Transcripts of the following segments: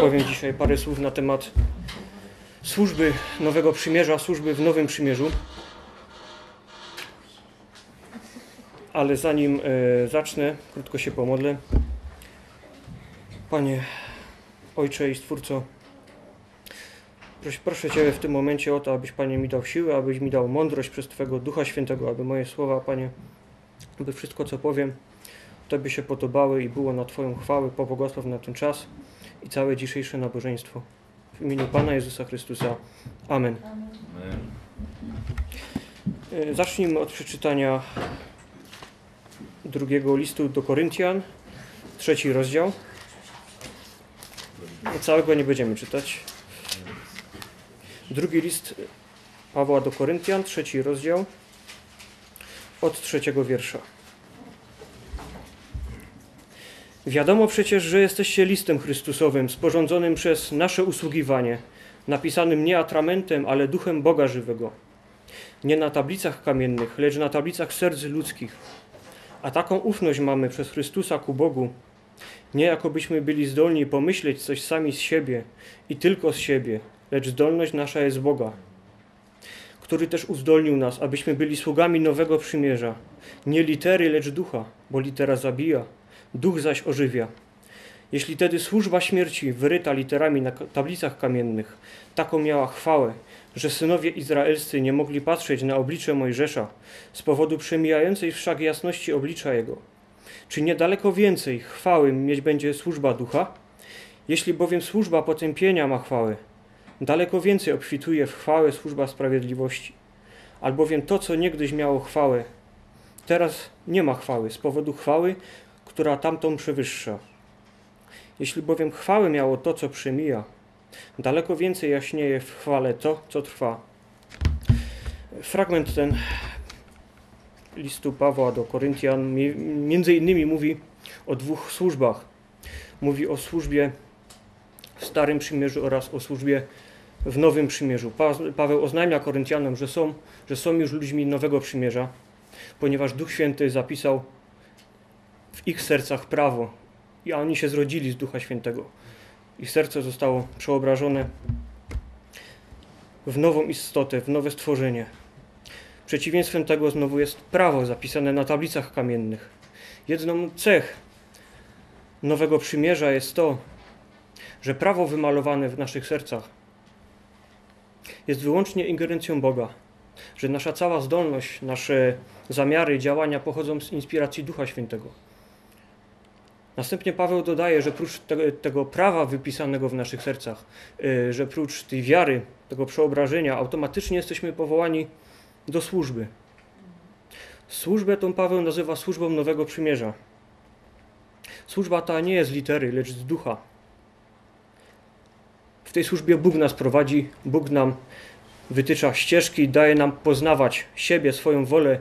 powiem dzisiaj parę słów na temat służby Nowego Przymierza, służby w Nowym Przymierzu. Ale zanim e, zacznę, krótko się pomodlę. Panie Ojcze i Stwórco, proszę, proszę Cię w tym momencie o to, abyś Panie mi dał siłę, abyś mi dał mądrość przez Twojego Ducha Świętego, aby moje słowa, Panie, aby wszystko co powiem, Tobie się podobały i było na Twoją chwałę, pobłogosław na ten czas i całe dzisiejsze nabożeństwo. W imieniu Pana Jezusa Chrystusa. Amen. Amen. Zacznijmy od przeczytania drugiego listu do Koryntian, trzeci rozdział. Całego nie będziemy czytać. Drugi list Pawła do Koryntian, trzeci rozdział, od trzeciego wiersza. Wiadomo przecież, że jesteście listem Chrystusowym, sporządzonym przez nasze usługiwanie, napisanym nie atramentem, ale duchem Boga żywego. Nie na tablicach kamiennych, lecz na tablicach serc ludzkich. A taką ufność mamy przez Chrystusa ku Bogu, nie jakobyśmy byli zdolni pomyśleć coś sami z siebie i tylko z siebie, lecz zdolność nasza jest Boga, który też uzdolnił nas, abyśmy byli sługami nowego przymierza. Nie litery, lecz ducha, bo litera zabija, duch zaś ożywia. Jeśli tedy służba śmierci wyryta literami na tablicach kamiennych taką miała chwałę, że synowie izraelscy nie mogli patrzeć na oblicze Mojżesza z powodu przemijającej wszak jasności oblicza jego, czy niedaleko więcej chwały mieć będzie służba ducha? Jeśli bowiem służba potępienia ma chwałę, daleko więcej obfituje w chwałę służba sprawiedliwości. Albowiem to, co niegdyś miało chwałę, teraz nie ma chwały z powodu chwały, która tamtą przewyższa. Jeśli bowiem chwałę miało to, co przemija, daleko więcej jaśnieje w chwale to, co trwa. Fragment ten listu Pawła do Koryntian mi- między innymi mówi o dwóch służbach. Mówi o służbie w Starym Przymierzu oraz o służbie w Nowym Przymierzu. Pa- Paweł oznajmia Koryntianom, że są, że są już ludźmi Nowego Przymierza, ponieważ Duch Święty zapisał ich sercach prawo i oni się zrodzili z Ducha Świętego. Ich serce zostało przeobrażone w nową istotę, w nowe stworzenie. Przeciwieństwem tego znowu jest prawo zapisane na tablicach kamiennych. Jedną cech nowego przymierza jest to, że prawo wymalowane w naszych sercach jest wyłącznie ingerencją Boga, że nasza cała zdolność, nasze zamiary, działania pochodzą z inspiracji Ducha Świętego. Następnie Paweł dodaje, że prócz tego, tego prawa wypisanego w naszych sercach, y, że prócz tej wiary, tego przeobrażenia, automatycznie jesteśmy powołani do służby. Służbę tą Paweł nazywa służbą Nowego Przymierza. Służba ta nie jest z litery, lecz z ducha. W tej służbie Bóg nas prowadzi, Bóg nam wytycza ścieżki, daje nam poznawać siebie, swoją wolę,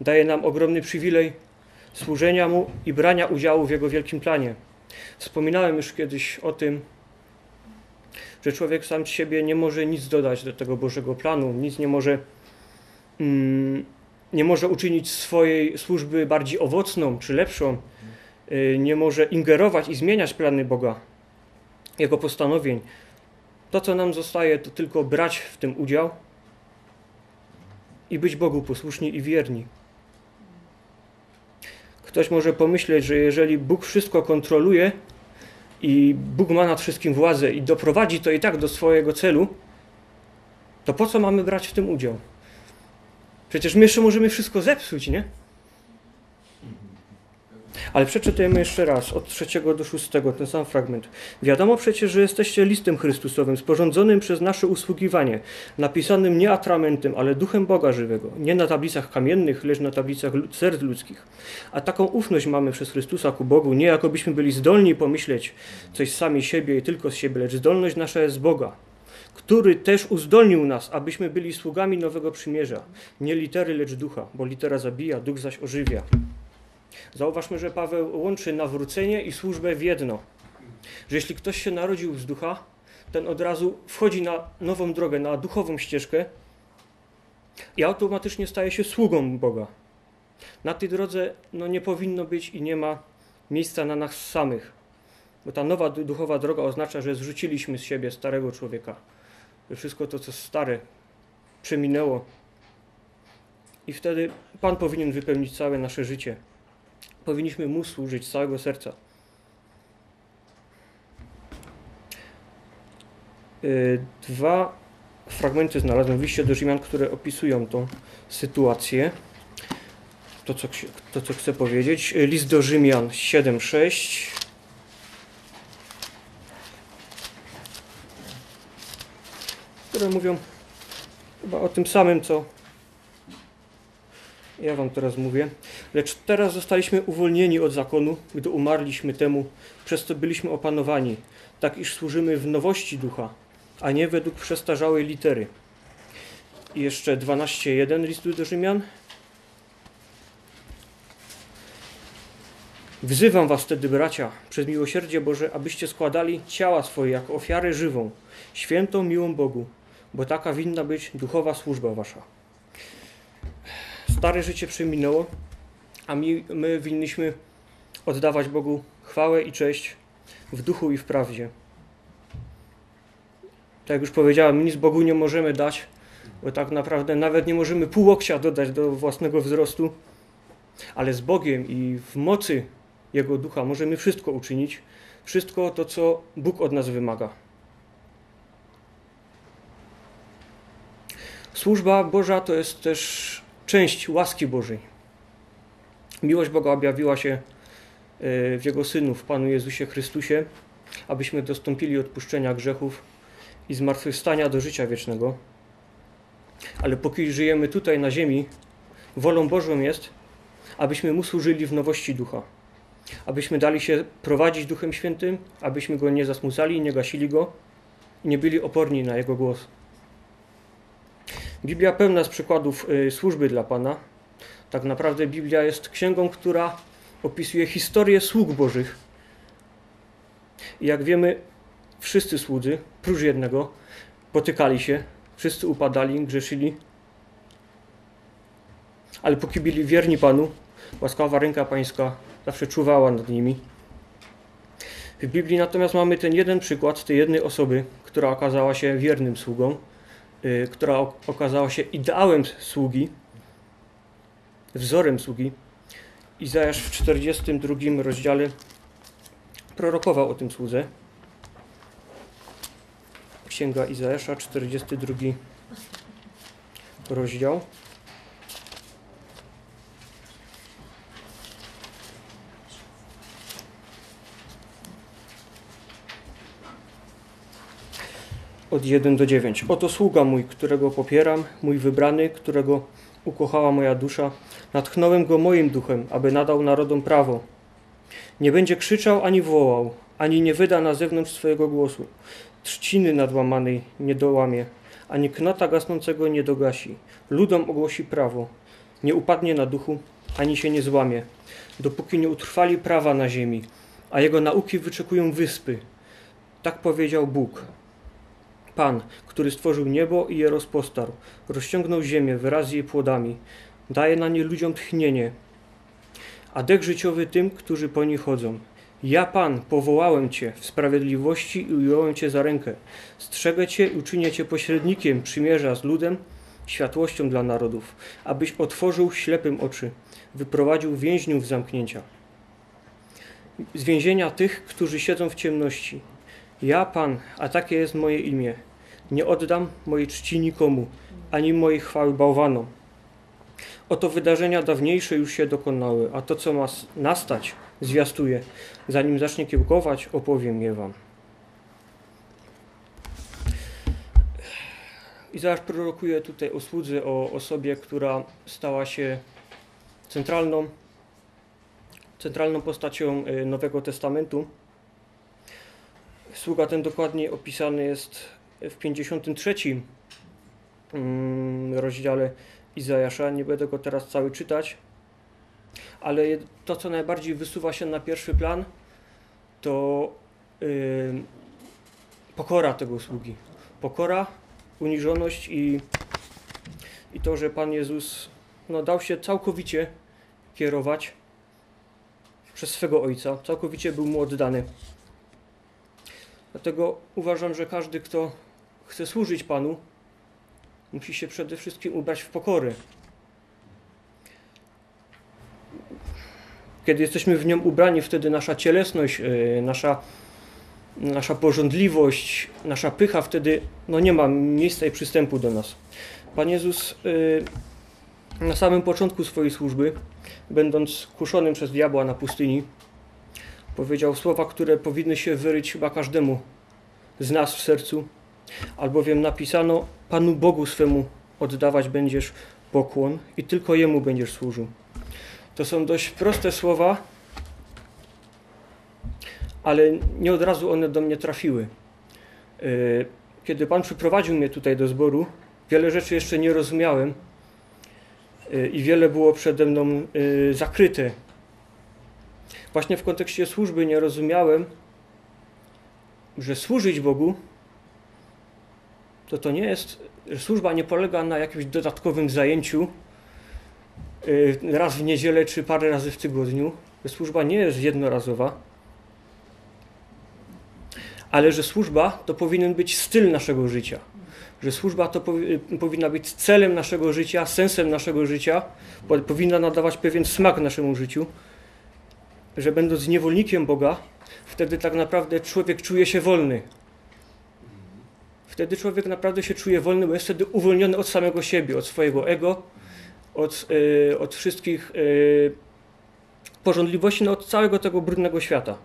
daje nam ogromny przywilej służenia Mu i brania udziału w Jego wielkim planie. Wspominałem już kiedyś o tym, że człowiek sam z siebie nie może nic dodać do tego Bożego planu, nic nie może, mm, nie może uczynić swojej służby bardziej owocną czy lepszą, y, nie może ingerować i zmieniać plany Boga, Jego postanowień. To, co nam zostaje, to tylko brać w tym udział i być Bogu posłuszni i wierni. Ktoś może pomyśleć, że jeżeli Bóg wszystko kontroluje i Bóg ma nad wszystkim władzę i doprowadzi to i tak do swojego celu, to po co mamy brać w tym udział? Przecież my jeszcze możemy wszystko zepsuć, nie? Ale przeczytajmy jeszcze raz, od trzeciego do szóstego, ten sam fragment. Wiadomo przecież, że jesteście listem Chrystusowym, sporządzonym przez nasze usługiwanie, napisanym nie atramentem, ale duchem Boga żywego, nie na tablicach kamiennych, lecz na tablicach serc ludzkich. A taką ufność mamy przez Chrystusa ku Bogu, nie jakobyśmy byli zdolni pomyśleć coś sami siebie i tylko z siebie, lecz zdolność nasza jest z Boga, który też uzdolnił nas, abyśmy byli sługami nowego przymierza. Nie litery, lecz ducha, bo litera zabija, duch zaś ożywia. Zauważmy, że Paweł łączy nawrócenie i służbę w jedno. Że jeśli ktoś się narodził z ducha, ten od razu wchodzi na nową drogę, na duchową ścieżkę i automatycznie staje się sługą Boga. Na tej drodze no, nie powinno być i nie ma miejsca na nas samych. Bo ta nowa duchowa droga oznacza, że zrzuciliśmy z siebie starego człowieka. Że wszystko to, co stare, przeminęło. I wtedy Pan powinien wypełnić całe nasze życie. Powinniśmy Mu służyć z całego serca. Y, dwa fragmenty znalazłem w liście do Rzymian, które opisują tą sytuację. To, co, to, co chcę powiedzieć. Y, list do Rzymian 7:6. Które mówią chyba o tym samym, co ja wam teraz mówię. Lecz teraz zostaliśmy uwolnieni od zakonu, gdy umarliśmy temu, przez co byliśmy opanowani, tak iż służymy w nowości ducha, a nie według przestarzałej litery. I jeszcze 12.1 listu do Rzymian. Wzywam was wtedy, bracia, przez miłosierdzie Boże, abyście składali ciała swoje jako ofiarę żywą, świętą, miłą Bogu, bo taka winna być duchowa służba wasza. Stare życie przeminęło, a my, my winniśmy oddawać Bogu chwałę i cześć w duchu i w prawdzie. Tak jak już powiedziałem, nic Bogu nie możemy dać, bo tak naprawdę nawet nie możemy pół łokcia dodać do własnego wzrostu, ale z Bogiem i w mocy Jego ducha możemy wszystko uczynić, wszystko to, co Bóg od nas wymaga. Służba Boża to jest też część łaski Bożej. Miłość Boga objawiła się e, w Jego Synu, w Panu Jezusie Chrystusie, abyśmy dostąpili odpuszczenia grzechów i zmartwychwstania do życia wiecznego. Ale póki żyjemy tutaj na ziemi, wolą Bożą jest, abyśmy Mu służyli w nowości ducha. Abyśmy dali się prowadzić Duchem Świętym, abyśmy Go nie zasmucali, nie gasili Go i nie byli oporni na Jego głos. Biblia pełna z przykładów y, służby dla Pana. Tak naprawdę Biblia jest księgą, która opisuje historię sług Bożych. I jak wiemy, wszyscy słudzy, prócz jednego, potykali się, wszyscy upadali, grzeszyli. Ale póki byli wierni Panu, łaskawa ręka Pańska zawsze czuwała nad nimi. W Biblii natomiast mamy ten jeden przykład tej jednej osoby, która okazała się wiernym sługą która okazała się ideałem sługi, wzorem sługi. Izajasz w 42 rozdziale prorokował o tym słudze. Księga Izajasza, 42 rozdział. Od 1 do 9. Oto sługa mój, którego popieram, mój wybrany, którego ukochała moja dusza. Natchnąłem go moim duchem, aby nadał narodom prawo. Nie będzie krzyczał ani wołał, ani nie wyda na zewnątrz swojego głosu. Trzciny nadłamanej nie dołamie, ani knota gasnącego nie dogasi. Ludom ogłosi prawo. Nie upadnie na duchu, ani się nie złamie, dopóki nie utrwali prawa na ziemi, a jego nauki wyczekują wyspy. Tak powiedział Bóg. Pan, który stworzył niebo i je rozpostarł, rozciągnął ziemię wraz jej płodami, daje na nie ludziom tchnienie, a dech życiowy tym, którzy po niej chodzą. Ja, Pan, powołałem Cię w sprawiedliwości i ująłem Cię za rękę. Strzegę Cię i uczynię Cię pośrednikiem przymierza z ludem, światłością dla narodów, abyś otworzył ślepym oczy, wyprowadził więźniów z zamknięcia. Z więzienia tych, którzy siedzą w ciemności, ja, Pan, a takie jest moje imię, nie oddam mojej czci nikomu, ani mojej chwały bałwanom. Oto wydarzenia dawniejsze już się dokonały, a to, co ma nastać, zwiastuję. Zanim zacznie kiełkować, opowiem je wam. Izajasz prorokuje tutaj o słudzy, o osobie, która stała się centralną, centralną postacią y, Nowego Testamentu. Sługa ten dokładnie opisany jest w 53 mm, rozdziale Izajasza. Nie będę go teraz cały czytać, ale to, co najbardziej wysuwa się na pierwszy plan, to yy, pokora tego sługi. Pokora, uniżoność i, i to, że Pan Jezus no, dał się całkowicie kierować przez swego Ojca, całkowicie był mu oddany. Dlatego uważam, że każdy, kto chce służyć Panu, musi się przede wszystkim ubrać w pokory. Kiedy jesteśmy w nią ubrani, wtedy nasza cielesność, yy, nasza, nasza porządliwość, nasza pycha wtedy no nie ma miejsca i przystępu do nas. Pan Jezus yy, na samym początku swojej służby, będąc kuszonym przez diabła na pustyni, powiedział słowa, które powinny się wyryć chyba każdemu z nas w sercu, albowiem napisano: Panu Bogu swemu oddawać będziesz pokłon i tylko Jemu będziesz służył. To są dość proste słowa, ale nie od razu one do mnie trafiły. Y, kiedy Pan przyprowadził mnie tutaj do zboru, wiele rzeczy jeszcze nie rozumiałem y, i wiele było przede mną y, zakryte. Właśnie w kontekście służby nie rozumiałem, że służyć Bogu to to nie jest, że służba nie polega na jakimś dodatkowym zajęciu y, raz w niedzielę czy parę razy w tygodniu. Służba nie jest jednorazowa, ale że służba to powinien być styl naszego życia. Że służba to powi powinna być celem naszego życia, sensem naszego życia, powinna nadawać pewien smak naszemu życiu. Że będąc niewolnikiem Boga, wtedy tak naprawdę człowiek czuje się wolny, Wtedy człowiek naprawdę się czuje wolny, bo jest wtedy uwolniony od samego siebie, od swojego ego, od, yy, od wszystkich yy, porządliwości, no od całego tego brudnego świata.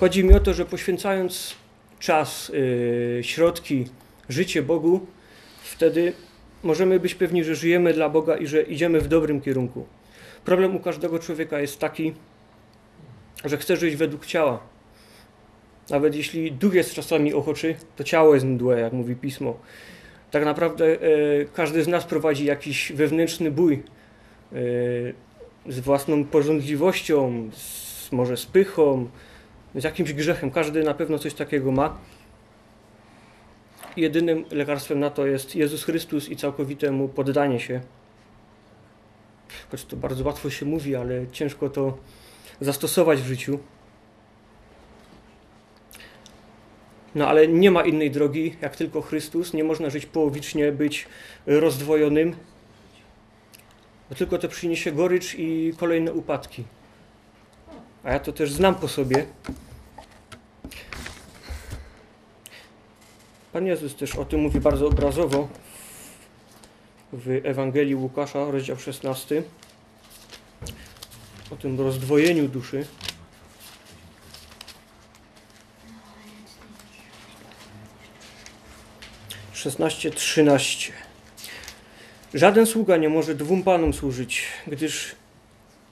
Chodzi mi o to, że poświęcając czas, yy, środki, życie Bogu, wtedy możemy być pewni, że żyjemy dla Boga i że idziemy w dobrym kierunku. Problem u każdego człowieka jest taki, że chce żyć według ciała. Nawet jeśli duch jest czasami ochoczy, to ciało jest mdłe, jak mówi pismo. Tak naprawdę e, każdy z nas prowadzi jakiś wewnętrzny bój e, z własną porządliwością, z, może z pychą, z jakimś grzechem. Każdy na pewno coś takiego ma. Jedynym lekarstwem na to jest Jezus Chrystus i całkowite Mu poddanie się choć to bardzo łatwo się mówi, ale ciężko to zastosować w życiu. No ale nie ma innej drogi, jak tylko Chrystus. Nie można żyć połowicznie, być rozdwojonym. Bo tylko to przyniesie gorycz i kolejne upadki. A ja to też znam po sobie. Pan Jezus też o tym mówi bardzo obrazowo w Ewangelii Łukasza, rozdział 16, o tym rozdwojeniu duszy. Szesnaście, trzynaście. Żaden sługa nie może dwóm panom służyć, gdyż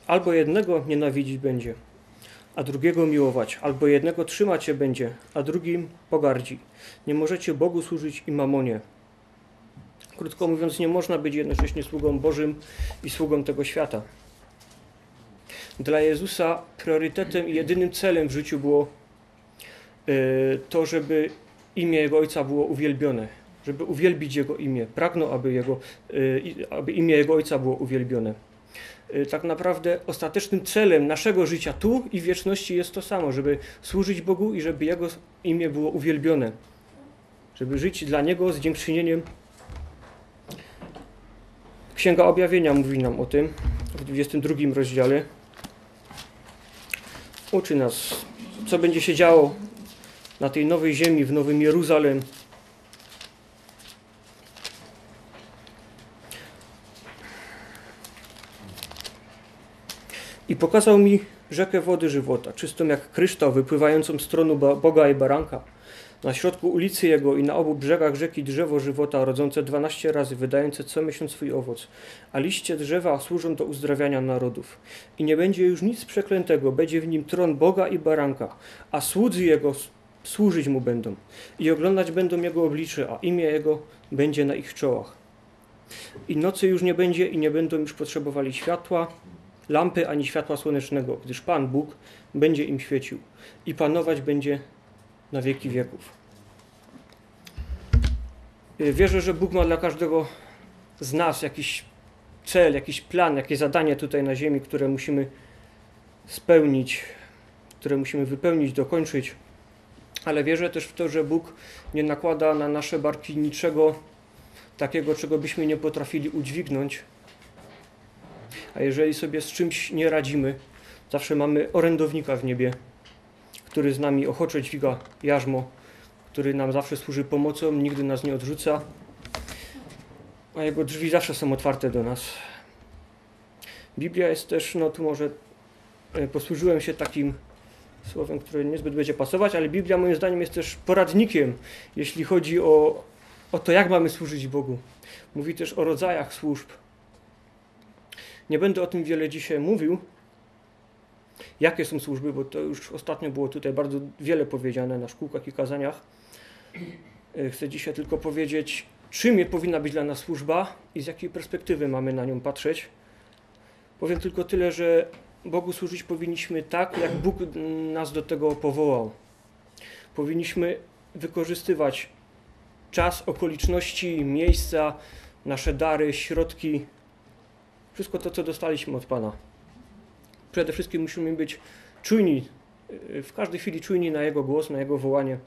albo jednego nienawidzić będzie, a drugiego miłować, albo jednego trzymać się będzie, a drugim pogardzi. Nie możecie Bogu służyć i mamonie. Krótko mówiąc, nie można być jednocześnie sługą Bożym i sługą tego świata. Dla Jezusa priorytetem i jedynym celem w życiu było e, to, żeby imię Jego Ojca było uwielbione, żeby uwielbić Jego imię. Pragnął, aby, jego, e, aby imię Jego Ojca było uwielbione. E, tak naprawdę ostatecznym celem naszego życia tu i wieczności jest to samo, żeby służyć Bogu i żeby Jego imię było uwielbione. Żeby żyć dla Niego z dziękczynieniem Księga Objawienia mówi nam o tym w 22 rozdziale. Uczy nas, co będzie się działo na tej nowej ziemi, w Nowym Jeruzalem. I pokazał mi rzekę wody żywota, czystą jak kryształ, wypływającą z tronu Boga i baranka na środku ulicy jego i na obu brzegach rzeki drzewo żywota, rodzące dwanaście razy, wydające co miesiąc swój owoc, a liście drzewa służą do uzdrawiania narodów. I nie będzie już nic przeklętego, będzie w nim tron Boga i baranka, a słudzy jego służyć mu będą i oglądać będą jego oblicze, a imię jego będzie na ich czołach. I nocy już nie będzie i nie będą już potrzebowali światła, lampy ani światła słonecznego, gdyż Pan Bóg będzie im świecił i panować będzie na wieki wieków. Y, wierzę, że Bóg ma dla każdego z nas jakiś cel, jakiś plan, jakieś zadanie tutaj na ziemi, które musimy spełnić, które musimy wypełnić, dokończyć. Ale wierzę też w to, że Bóg nie nakłada na nasze barki niczego takiego, czego byśmy nie potrafili udźwignąć. A jeżeli sobie z czymś nie radzimy, zawsze mamy orędownika w niebie, który z nami ochoczo dźwiga jarzmo, który nam zawsze służy pomocą, nigdy nas nie odrzuca, a jego drzwi zawsze są otwarte do nas. Biblia jest też, no tu może e, posłużyłem się takim słowem, które niezbyt będzie pasować, ale Biblia moim zdaniem jest też poradnikiem, jeśli chodzi o, o to, jak mamy służyć Bogu. Mówi też o rodzajach służb. Nie będę o tym wiele dzisiaj mówił, jakie są służby, bo to już ostatnio było tutaj bardzo wiele powiedziane na szkółkach i kazaniach. E, chcę dzisiaj tylko powiedzieć, czym powinna być dla nas służba i z jakiej perspektywy mamy na nią patrzeć. Powiem tylko tyle, że Bogu służyć powinniśmy tak, jak Bóg nas do tego powołał. Powinniśmy wykorzystywać czas, okoliczności, miejsca, nasze dary, środki, wszystko to, co dostaliśmy od Pana. Przede wszystkim musimy być czujni, w każdej chwili czujni na Jego głos, na Jego wołanie.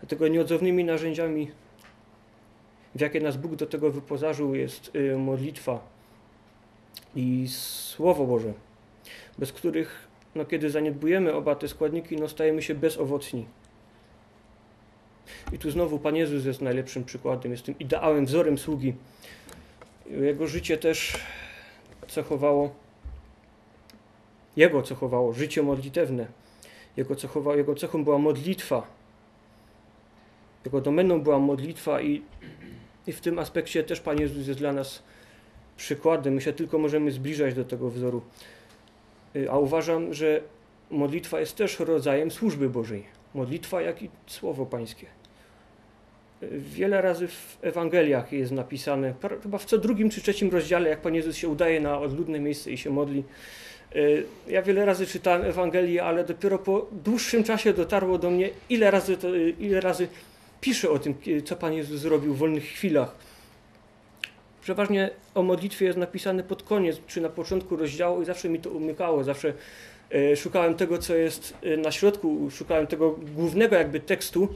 Dlatego nieodzownymi narzędziami, w jakie nas Bóg do tego wyposażył, jest y, modlitwa i Słowo Boże, bez których, no, kiedy zaniedbujemy oba te składniki, no, stajemy się bezowocni. I tu znowu Pan Jezus jest najlepszym przykładem, jest tym ideałem, wzorem sługi. Jego życie też cechowało, jego cechowało życie modlitewne. Jego, cechowało, jego cechą była modlitwa. Jego domeną była modlitwa i, i w tym aspekcie też Pan Jezus jest dla nas przykładem. My się tylko możemy zbliżać do tego wzoru. Y, a uważam, że modlitwa jest też rodzajem służby Bożej. Modlitwa, jak i Słowo Pańskie. Wiele razy w Ewangeliach jest napisane, chyba w co drugim czy trzecim rozdziale, jak Pan Jezus się udaje na odludne miejsce i się modli. Y, ja wiele razy czytałem Ewangelię, ale dopiero po dłuższym czasie dotarło do mnie, ile razy, to, ile razy pisze o tym, co Pan Jezus zrobił w wolnych chwilach. Przeważnie o modlitwie jest napisane pod koniec, czy na początku rozdziału i zawsze mi to umykało, zawsze e, szukałem tego, co jest e, na środku, szukałem tego głównego jakby tekstu,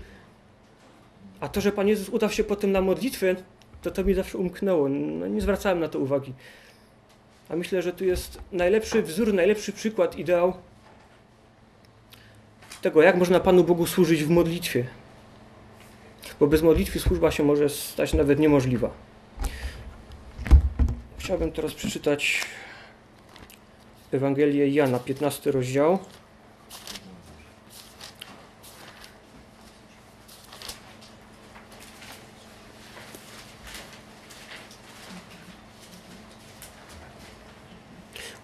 a to, że Pan Jezus udał się potem na modlitwę, to to mi zawsze umknęło, no, nie zwracałem na to uwagi. A myślę, że tu jest najlepszy wzór, najlepszy przykład, ideał tego, jak można Panu Bogu służyć w modlitwie. Bo bez modlitwy służba się może stać nawet niemożliwa. Chciałbym teraz przeczytać Ewangelię Jana, 15 rozdział.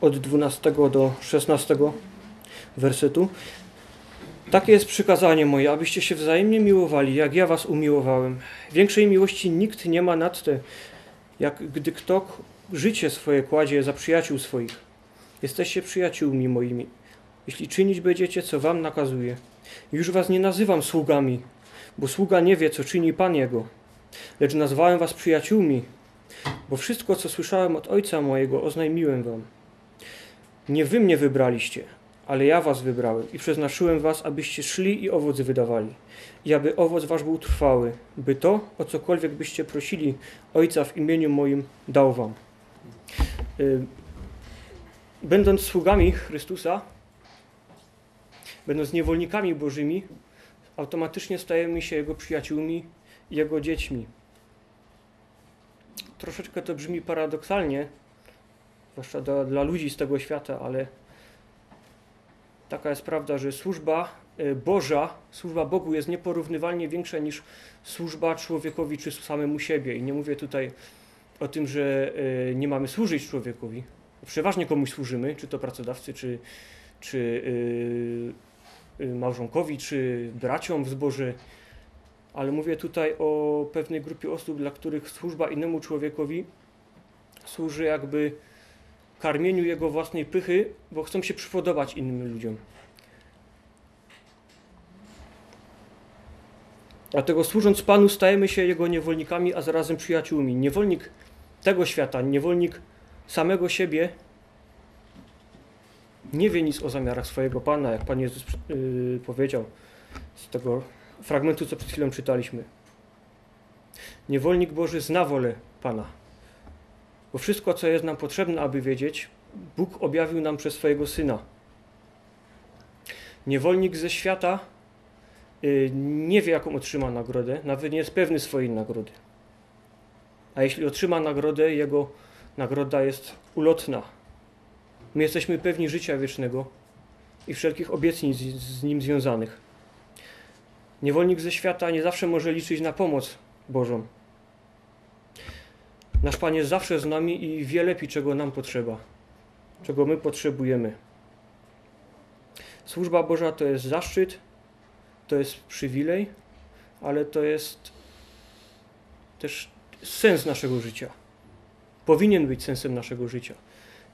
Od 12 do 16 wersetu. Takie jest przykazanie moje, abyście się wzajemnie miłowali, jak ja was umiłowałem. Większej miłości nikt nie ma nad te, jak gdy kto życie swoje kładzie za przyjaciół swoich. Jesteście przyjaciółmi moimi, jeśli czynić będziecie, co wam nakazuje. Już was nie nazywam sługami, bo sługa nie wie, co czyni Pan Jego. Lecz nazwałem was przyjaciółmi, bo wszystko, co słyszałem od Ojca mojego, oznajmiłem wam. Nie wy mnie wybraliście, ale ja was wybrałem i przeznaczyłem was, abyście szli i owoc wydawali, i aby owoc wasz był trwały, by to, o cokolwiek byście prosili Ojca w imieniu moim, dał wam. Y, będąc sługami Chrystusa, będąc niewolnikami Bożymi, automatycznie stajemy się Jego przyjaciółmi, Jego dziećmi. Troszeczkę to brzmi paradoksalnie, zwłaszcza dla, dla ludzi z tego świata, ale taka jest prawda, że służba y, Boża, służba Bogu jest nieporównywalnie większa niż służba człowiekowi czy samemu siebie. I nie mówię tutaj o tym, że e, nie mamy służyć człowiekowi. Przeważnie komuś służymy, czy to pracodawcy, czy, czy e, małżonkowi, czy braciom w zborze. Ale mówię tutaj o pewnej grupie osób, dla których służba innemu człowiekowi służy jakby karmieniu jego własnej pychy, bo chcą się przypodobać innym ludziom. Dlatego służąc Panu stajemy się Jego niewolnikami, a zarazem przyjaciółmi. Niewolnik tego świata, niewolnik samego siebie, nie wie nic o zamiarach swojego Pana, jak Pan Jezus yy, powiedział z tego fragmentu, co przed chwilą czytaliśmy. Niewolnik Boży zna wolę Pana, bo wszystko, co jest nam potrzebne, aby wiedzieć, Bóg objawił nam przez swojego Syna. Niewolnik ze świata yy, nie wie, jaką otrzyma nagrodę, nawet nie jest pewny swojej nagrody. A jeśli otrzyma nagrodę, jego nagroda jest ulotna. My jesteśmy pewni życia wiecznego i wszelkich obietnic z nim związanych. Niewolnik ze świata nie zawsze może liczyć na pomoc Bożą. Nasz Pan jest zawsze z nami i wie lepiej, czego nam potrzeba, czego my potrzebujemy. Służba Boża to jest zaszczyt, to jest przywilej, ale to jest też sens naszego życia. Powinien być sensem naszego życia.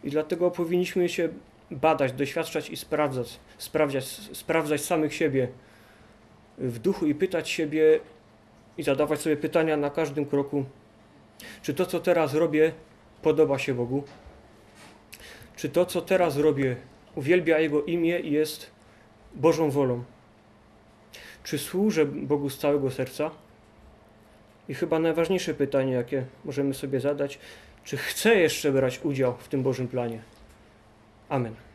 I dlatego powinniśmy się badać, doświadczać i sprawdzać, sprawdzać, sprawdzać samych siebie w duchu i pytać siebie i zadawać sobie pytania na każdym kroku, czy to, co teraz robię, podoba się Bogu? Czy to, co teraz robię, uwielbia Jego imię i jest Bożą wolą? Czy służę Bogu z całego serca? I chyba najważniejsze pytanie, jakie możemy sobie zadać, czy chcę jeszcze brać udział w tym Bożym planie? Amen.